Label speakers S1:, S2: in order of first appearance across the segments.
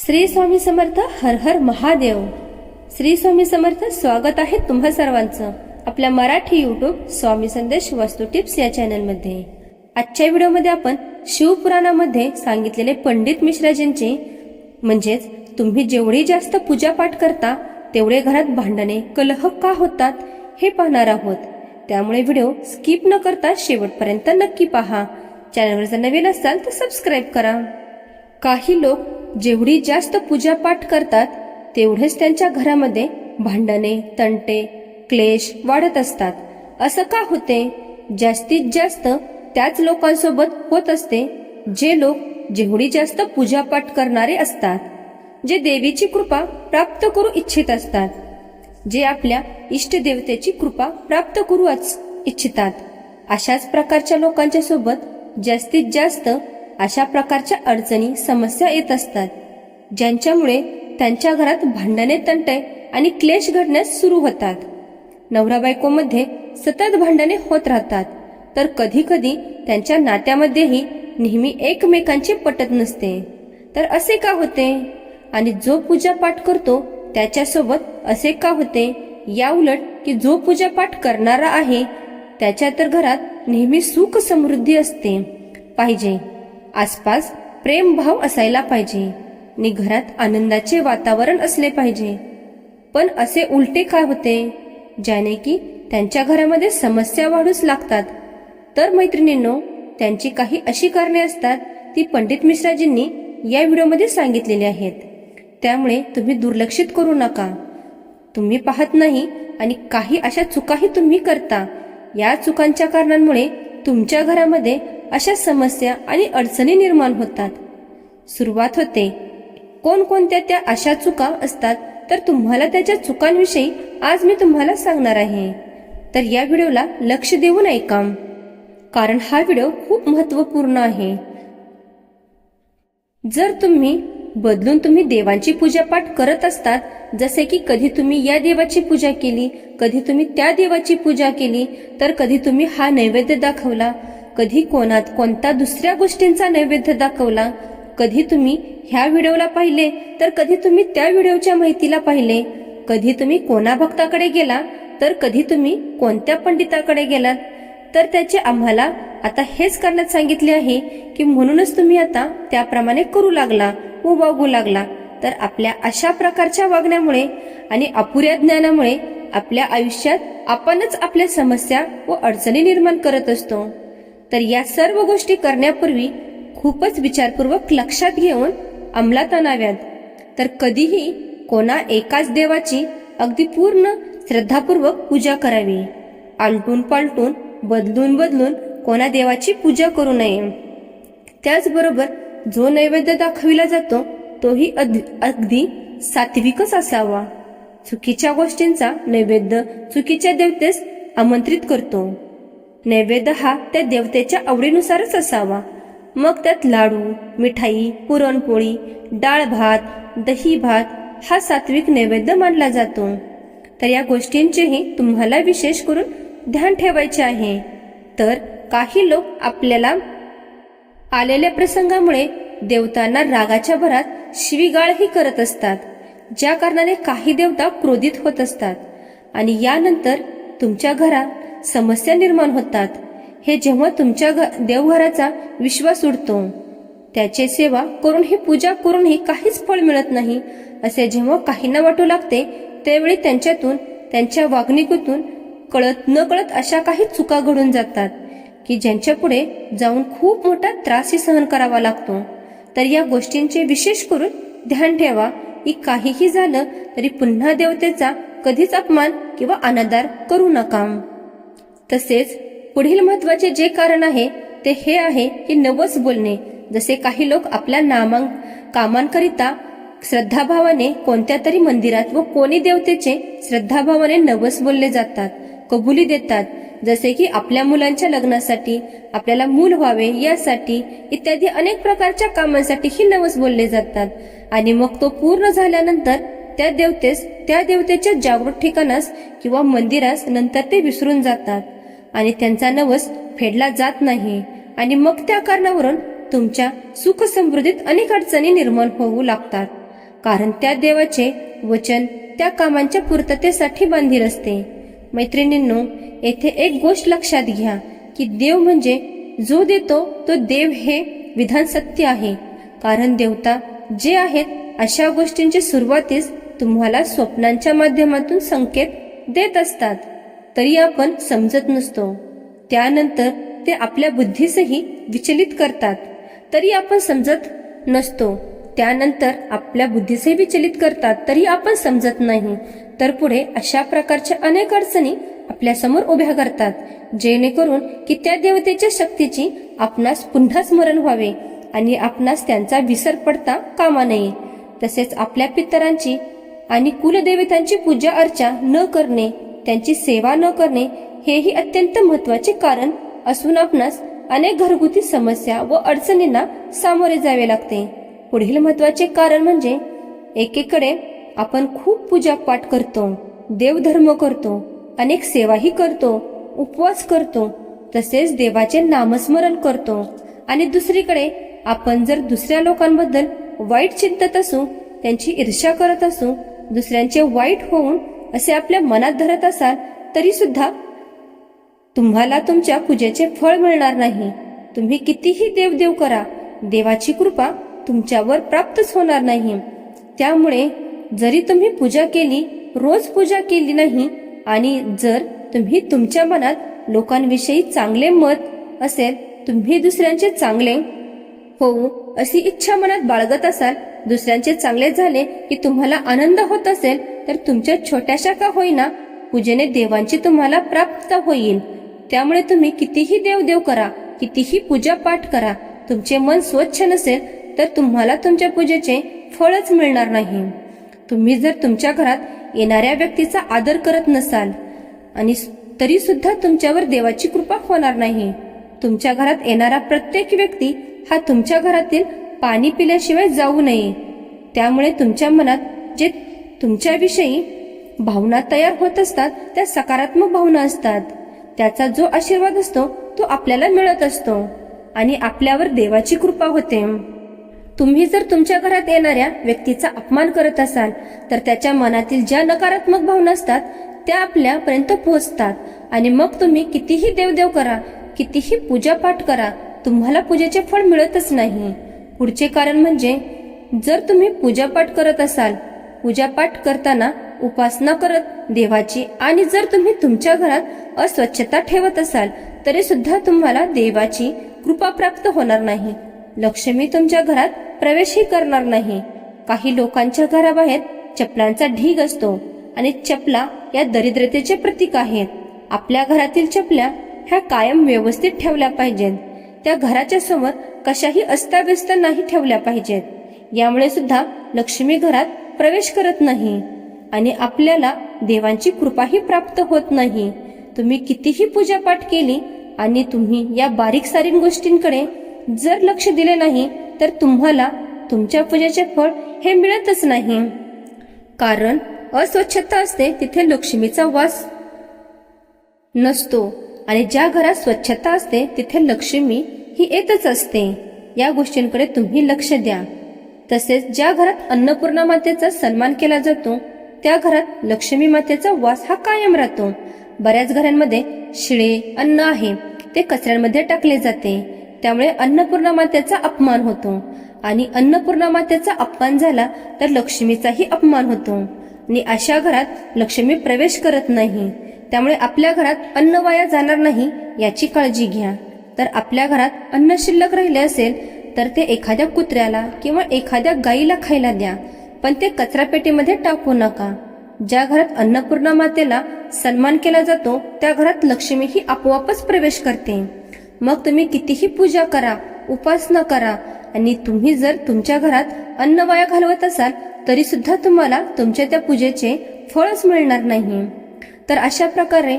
S1: श्री स्वामी समर्थ हर हर महादेव. श्री स्वामी समर्थ स्वागत आहे तुम्हा सर्वांचं आपल्या मराठी युट्यूब स्वामी संदेश वास्तू टिप्स या चॅनलमध्ये. आजच्या व्हिडिओमध्ये आपण शिवपुराणामध्ये सांगितलेले पंडित मिश्राजींचे म्हणजेच तुम्ही जेवढी जास्त पूजापाठ करता तेवढे घरात भांडणे कलह का होतात हे पाहणार आहोत. त्यामुळे व्हिडिओ स्किप न करता शेवटपर्यंत नक्की पहा. चॅनलवर जर नवीन असाल तर सबस्क्राईब करा. काही लोक जेवढी जास्त पूजापाठ करतात तेवढेच त्यांच्या घरामध्ये भांडणे तंटे क्लेश वाढत असतात. असं का होते? जास्तीत जास्त त्याच लोकांसोबत होत असते जे लोक जेवढी जास्त पूजापाठ करणारे असतात जे देवीची कृपा प्राप्त करू इच्छित असतात जे आपल्या इष्टदेवतेची कृपा प्राप्त करू इच्छितात. अशाच प्रकारच्या लोकांच्या सोबत जास्तीत जास्त अशा प्रकारच्या अडचणी समस्या येत असतात ज्यांच्यामुळे त्यांच्या घरात भांडणे तंटे आणि क्लेश घडण्यास सुरू होतात. नवरा बायकोमध्ये सतत भांडणे होत राहतात तर कधी कधी त्यांच्या नात्यामध्येही नेहमी एकमेकांचे पटत नसते. तर असे का होते? आणि जो पूजापाठ करतो त्याच्यासोबत असे का होते? या उलट की जो पूजापाठ करणारा आहे त्याच्या तर घरात नेहमी सुख समृद्धी असते. पाहिजे. आसपास प्रेमभाव असायला पाहिजे. आणि घरात आनंदाचे वातावरण असले पाहिजे. पण असे उलटे काय होते? ज्याने की त्यांच्या घरामध्ये समस्या वाढूच लागतात. तर मैत्रिणींनो त्यांची काही अशी कारणे असतात ती पंडित मिश्राजींनी या व्हिडिओमध्ये सांगितलेली आहेत. त्यामुळे तुम्ही दुर्लक्षित करू नका. तुम्ही पाहत नाही आणि काही अशा चुकाही तुम्ही करता. या चुकांच्या कारणांमुळे तुमच्या घरामध्ये अशा समस्या आणि अडचणी निर्माण होतात. सुरुवात होते. कोणकोणत्या त्या अशा चुका असतात तर तुम्हाला त्याच्या चुकांविषयी आज मी तुम्हाला सांगणार आहे. तर या व्हिडिओला लक्ष देऊन ऐका. कारण हा व्हिडिओ खूप महत्त्वपूर्ण आहे. जर तुम्ही बदलून तुम्ही देवांची पूजापाठ करत असतात जसे की कधी तुम्ही या देवाची पूजा केली कधी तुम्ही त्या देवाची पूजा केली तर कधी तुम्ही हा नैवेद्य दाखवला कधी कोणात कोणता दुसऱ्या गोष्टींचा नैवेद्य दाखवला कधी तुम्ही ह्या व्हिडिओला पाहिले तर कधी तुम्ही त्या व्हिडिओच्या माहितीला पाहिले कधी तुम्ही कोणा भक्ताकडे गेला तर कधी तुम्ही कोणत्या पंडिताकडे गेलात तर त्याचे आम्हाला आता हेच करण्यात सांगितले आहे की म्हणूनच तुम्ही आता त्याप्रमाणे करू लागला व वागू लागला. तर आपल्या अशा प्रकारच्या वागण्यामुळे आणि अपुऱ्या ज्ञानामुळे आपल्या आयुष्यात आपणच आपल्या समस्या व अडचणी निर्माण करत असतो. तर या सर्व गोष्टी करण्यापूर्वी खूपच विचारपूर्वक लक्षात घेऊन अंमलात आणाव्यात. तर कधीही कोणा एकाच देवाची अगदी पूर्ण श्रद्धापूर्वक पूजा करावी. आलटून पालटून बदलून बदलून कोणा देवाची पूजा करू नये. त्याचबरोबर जो नैवेद्य दाखविला जातो तोही अगदी सात्विकच असावा. चुकीच्या गोष्टींचा नैवेद्य चुकीच्या देवतेस आमंत्रित करतो. नैवेद्य हा त्या देवतेच्या आवडीनुसारच असावा. मग त्यात लाडू मिठाई पुरणपोळी डाळ भात दही भात हा सात्विक नैवेद्य मानला जातो. तर या गोष्टींचेही तुम्हाला विशेष करून ध्यान ठेवायचे आहे. तर काही लोक आपल्याला आलेल्या प्रसंगामुळे देवतांना रागाच्या भरात शिवीगाळही करत असतात ज्या कारणाने काही देवता क्रोधित होत असतात. आणि यानंतर तुमच्या घरात समस्या निर्माण होतात. हे जेव्हा तुमच्या घ- देवघराचा विश्वास उडतो त्याचे सेवा करूनही पूजा करूनही काहीच फळ मिळत नाही असे जेव्हा काहींना वाटू लागते त्यावेळी त्यांच्यातून त्यांच्या वागणुकीतून कळत न कळत अशा काही चुका घडून जातात की ज्यांच्या पुढे जाऊन खूप मोठा त्रासही सहन करावा लागतो. तर या गोष्टींचे विशेष करून ध्यान ठेवा की काहीही झालं तरी पुन्हा देवतेचा कधीच अपमान किंवा अनादार करू नका. तसेच पुढील महत्त्वाचे जे कारण आहे ते हे आहे की नवस बोलणे. जसे काही लोक आपल्या नामां कामांकरिता श्रद्धाभावाने कोणत्या तरी मंदिरात व कोणी देवतेचे श्रद्धाभावाने नवस बोलले जातात कबुली देतात. जसे की आपल्या मुलांच्या लग्नासाठी आपल्याला मूल व्हावे यासाठी इत्यादी अनेक प्रकारच्या कामांसाठी ही नवस बोलले जातात. आणि मग तो पूर्ण झाल्यानंतर त्या देवतेस त्या देवतेच्या जागृत ठिकाणास किंवा मंदिरास नंतर ते विसरून जातात. आणि त्यांचा नवस फेडला जात नाही. आणि मग त्या कारणावरून तुमच्या सुख समृद्धीत अनेक अडचणी निर्माण होऊ लागतात. कारण त्या देवाचे वचन त्या कामांच्या पूर्ततेसाठी बांधील असते. मैत्रिणींनो येथे एक गोष्ट लक्षात घ्या की देव म्हणजे जो देतो तो देव हे विधान सत्य आहे. कारण देवता जे आहेत अशा गोष्टींची सुरुवातीस तुम्हाला स्वप्नांच्या माध्यमातून संकेत देत असतात. तरी आपण समजत नसतो. त्यानंतर ते आपल्या बुद्धीसही विचलित करतात. तरी आपण समजत नसतो. त्यानंतर आपल्या बुद्धीसही विचलित करतात. तरी आपण समजत नाही. तर पुढे अशा प्रकारच्या अनेक अडचणी आपल्यासमोर उभ्या करतात जेणेकरून की त्या देवतेच्या शक्तीची आपणास पुन्हा स्मरण व्हावे आणि आपणास त्यांचा विसर पडता कामा नये. तसेच आपल्या पितरांची आणि कुलदेवतांची पूजा अर्चा न करणे त्यांची सेवा न करणे हेही अत्यंत महत्त्वाचे कारण असून आपणास अनेक घरगुती समस्या व अडचणींना सामोरे जावे लागते. पुढील महत्त्वाचे कारण म्हणजे एकीकडे आपण खूप पूजा पाठ करतो देवधर्म करतो अनेक सेवाही करतो उपवास करतो तसेच देवाचे नामस्मरण करतो. आणि दुसरीकडे आपण जर दुसऱ्या लोकांबद्दल वाईट चिंतत असू त्यांची ईर्ष्या करत असू दुसऱ्यांचे वाईट होऊन असे आपल्या मनात धरत असाल तरी सुद्धा तुम्हाला तुमच्या पूजेचे फळ मिळणार नाही. तुम्ही कितीही देवदेव करा देवाची कृपा तुमच्यावर प्राप्तच होणार नाही. त्यामुळे जरी तुम्ही पूजा केली रोज पूजा केली नाही आणि जर तुम्ही तुमच्या मनात लोकांविषयी चांगले मत असेल तुम्ही दुसऱ्यांचे चांगले होऊ अशी इच्छा मनात बाळगत असाल दुसऱ्यांचे चांगले झाले की तुम्हाला आनंद होत असेल तर तुमच्या छोट्याशा का होईना? पूजेने देवांची तुम्हाला प्राप्त होईल. त्यामुळे तुम्ही कितीही देवदेव करा कितीही पूजा पाठ करा तुमचे मन स्वच्छ नसेल तर तुम्हाला तुमच्या पूजेचे फळच मिळणार नाही. तुम्ही जर तुमच्या घरात येणाऱ्या व्यक्तीचा आदर करत नसाल आणि तरी सुद्धा तुमच्यावर देवाची कृपा होणार नाही. तुमच्या घरात येणारा प्रत्येक व्यक्ती हा तुमच्या घरातील पाणी पिल्याशिवाय जाऊ नये. त्यामुळे तुमच्या मनात जे तुमच्याविषयी भावना तयार होत असतात त्या सकारात्मक भावना असतात. त्याचा जो आशीर्वाद असतो तो आपल्याला मिळत असतो. आणि आपल्यावर देवाची कृपा होते. तुम्ही जर तुमच्या घरात येणाऱ्या व्यक्तीचा अपमान करत असाल तर त्याच्या मनातील ज्या नकारात्मक भावना असतात त्या आपल्यापर्यंत पोहोचतात. आणि मग तुम्ही कितीही देवदेव करा कितीही पूजापाठ करा तुम्हाला पूजेचे फळ मिळतच नाही. पुढचे कारण म्हणजे जर तुम्ही पूजापाठ करत असाल पूजापाठ करताना उपासना करत देवाची आणि जर तुम्ही तुमच्या घरात अस्वच्छता ठेवत असाल तरी सुद्धा तुम्हाला देवाची कृपा प्राप्त होणार नाही. लक्ष्मी तुमच्या घरात प्रवेशही करणार नाही. काही लोकांच्या घराबाहेर चपलांचा ढीग असतो आणि चपला या दरिद्रतेचे प्रतीक आहेत. आपल्या घरातील चपल्या ह्या कायम व्यवस्थित ठेवल्या पाहिजेत. त्या घराच्या समोर कशाही अस्ताव्यस्त नाही ठेवल्या पाहिजेत. यामुळे सुद्धा लक्ष्मी घरात प्रवेश करत नाही आणि आपल्याला देवांची कृपाही प्राप्त होत नाही. तुम्ही कितीही पूजापाठ केली आणि तुम्ही या बारीक सारीक गोष्टींकडे जर लक्ष दिले नाही तर तुम्हाला तुमच्या पूजेचे फळ हे मिळतच नाही. कारण अस्वच्छता असते तिथे लक्ष्मीचा वास नसतो आणि ज्या घरात स्वच्छता असते तिथे लक्ष्मी ही येतच असते. या गोष्टींकडे तुम्ही लक्ष द्या. तसेच ज्या घरात अन्नपूर्णा मातेचा सन्मान केला जातो त्या घरात लक्ष्मी मातेचा वास हा कायम राहतो. बऱ्याच घरांमध्ये शिळे अन्न आहे ते कचऱ्यांमध्ये टाकले जाते. त्यामुळे अन्नपूर्णा मातेचा अपमान होतो. आणि अन्नपूर्णा मातेचा अपमान झाला तर लक्ष्मीचाही अपमान होतो. आणि अशा घरात लक्ष्मी प्रवेश करत नाही. त्यामुळे आपल्या घरात अन्न वाया जाणार नाही याची काळजी घ्या. तर आपल्या घरात अन्न शिल्लक राहिले असेल तर ते एखाद्या कुत्र्याला किंवा एखाद्या गाईला खायला द्या पण ते कचरापेटीमध्ये टाकू नका. ज्या घरात अन्नपूर्णा मातेला सन्मान केला जातो त्या घरात लक्ष्मी ही आपोआपच प्रवेश करते. मग तुम्ही कितीही पूजा करा उपासना करा आणि तुम्ही जर तुमच्या घरात अन्न वाया घालवत असाल तरी सुद्धा तुम्हाला तुमच्या त्या पूजेचे फळच मिळणार नाही. तर अशा प्रकारे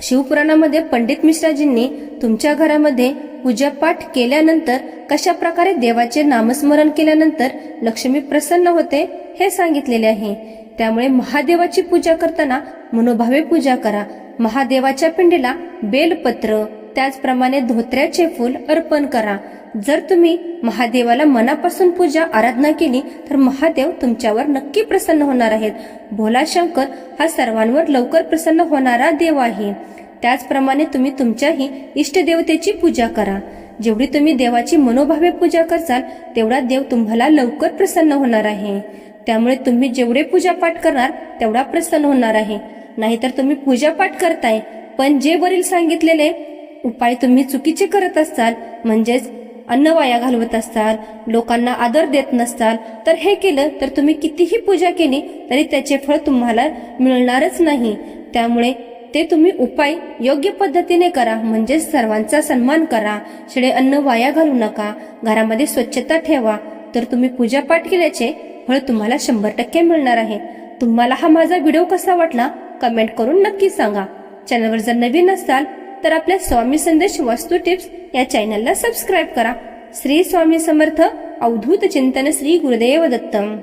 S1: शिवपुराणामध्ये पंडित मिश्राजींनी तुमच्या घरामध्ये पूजापाठ केल्यानंतर कशा प्रकारे देवाचे नामस्मरण केल्यानंतर लक्ष्मी प्रसन्न होते हे सांगितलेले आहे. त्यामुळे महादेवाची पूजा करताना मनोभावे पूजा करा. महादेवाच्या पिंडीला बेलपत्र त्याचप्रमाणे धोत्र्याचे फूल अर्पण करा. जर तुम्ही महादेवाला मनापासून पूजा आराधना केली तर महादेव तुमच्यावर नक्की प्रसन्न होणार आहेत. भोला शंकर हा सर्वांवर लवकर प्रसन्न होणारा देव आहे. त्याचप्रमाणे तुम्ही तुमच्याही इष्टदेवतेची पूजा करा. जेवढी तुम्ही देवाची मनोभावे पूजा करसाल तेवढा देव तुम्हाला लवकर प्रसन्न होणार आहे. त्यामुळे तुम्ही जेवढे पूजा पाठ करणार तेवढा प्रसन्न होणार आहे. नाहीतर तुम्ही पूजा पाठ करताय पण जे वरील सांगितलेले उपाय तुम्ही चुकीचे करत असाल म्हणजेच अन्न वाया घालवत असताल लोकांना आदर देत नसताल तर हे केलं तर तुम्ही कितीही पूजा केली तरी त्याचे फळ तुम्हाला मिळणारच नाही. त्यामुळे ते तुम्ही उपाय योग्य पद्धतीने करा म्हणजे सर्वांचा सन्मान करा. शिळे अन्न वाया घालू नका घरामध्ये स्वच्छता ठेवा. तर तुम्ही पूजापाठ केल्याचे फळ तुम्हाला शंभर टक्के मिळणार आहे. तुम्हाला हा माझा व्हिडिओ कसा वाटला कमेंट करून नक्की सांगा. चॅनलवर जर नवीन असाल तर आपल्या स्वामी संदेश वास्तू टिप्स या चॅनलला सबस्क्राईब करा. श्री स्वामी समर्थ अवधूत चिंतन श्री गुरुदेव दत्तम.